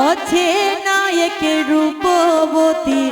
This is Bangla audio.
অছে নায়ক রূপবতী